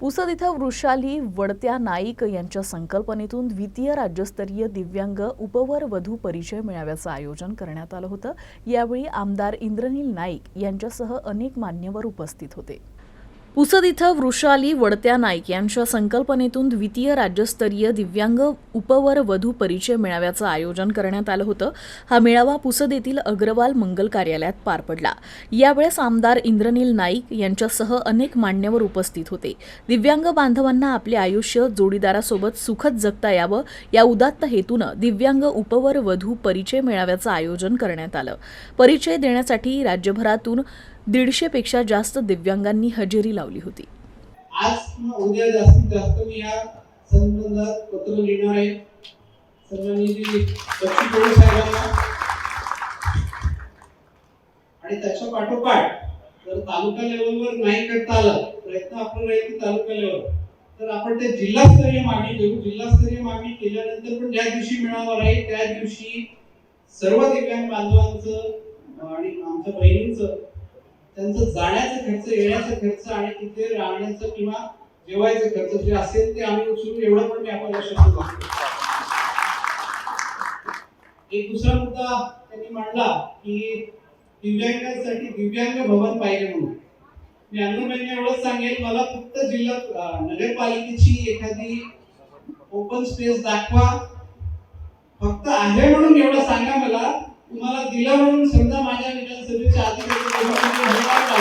पुसद इथं वृषाली वडत्या नाईक यांच्या संकल्पनेतून द्वितीय राज्यस्तरीय दिव्यांग उपवर वधू परिचय मेळाव्याचं आयोजन करण्यात आलं होतं. यावेळी आमदार इंद्रनील नाईक यांच्यासह अनेक मान्यवर उपस्थित होते. पुसद इथं वृषाली वडत्या नाईक यांच्या संकल्पनेतून द्वितीय राज्यस्तरीय दिव्यांग उपवर वधू परिचय मेळाव्याचं आयोजन करण्यात आलं होतं. हा मेळावा पुसद येथील अग्रवाल मंगल कार्यालयात पार पडला. यावेळेस आमदार इंद्रनील नाईक यांच्यासह अनेक मान्यवर उपस्थित होते. दिव्यांग बांधवांना आपले आयुष्य जोडीदारासोबत सुखद जगता यावं या उदात्त हेतूनं दिव्यांग उपवर वधू परिचय मेळाव्याचं आयोजन करण्यात आलं. परिचय देण्यासाठी राज्यभरातून दीडशेपेक्षा जास्त दिव्यांगांनी हजेरी लावली होती. आज उद्या जास्तीत जास्त मी या संबंधात पत्र लिहिणार आहे. सर्वांनी साहेबांना. आणि त्याच्या पाठोपाठ जर तालुका लेवलवर नाही करता आलं प्रयत्न आपण राहील तालुका लेवल तर आपण ते जिल्हास्तरीय मागणी करू. जिल्हास्तरीय मागणी केल्यानंतर पण ज्या दिवशी मिळावा राहील त्या दिवशी सर्व दिव्यांग बांधवांचं आणि आमच्या बहिणींचं त्यांचं जाण्याचा खर्च येण्याचा खर्च आणि तिथे राहण्याचं किंवा जेवायचं खर्च जे असेल ते आम्ही उचलून एवढं पण मी आपण लक्षात एक दुसरा मुद्दा त्यांनी मांडला की दिव्यांगांसाठी दिव्यांग भवन पाहिजे म्हणून. मी अण्णाबाईंना एवढंच सांगेल मला फक्त जिल्हा नगरपालिकेची एखादी ओपन स्पेस दाखवा. फक्त आहे म्हणून एवढं सांगा मला. तुम्हाला दिलं म्हणून समजा माझ्या seni tebrik ediyorum.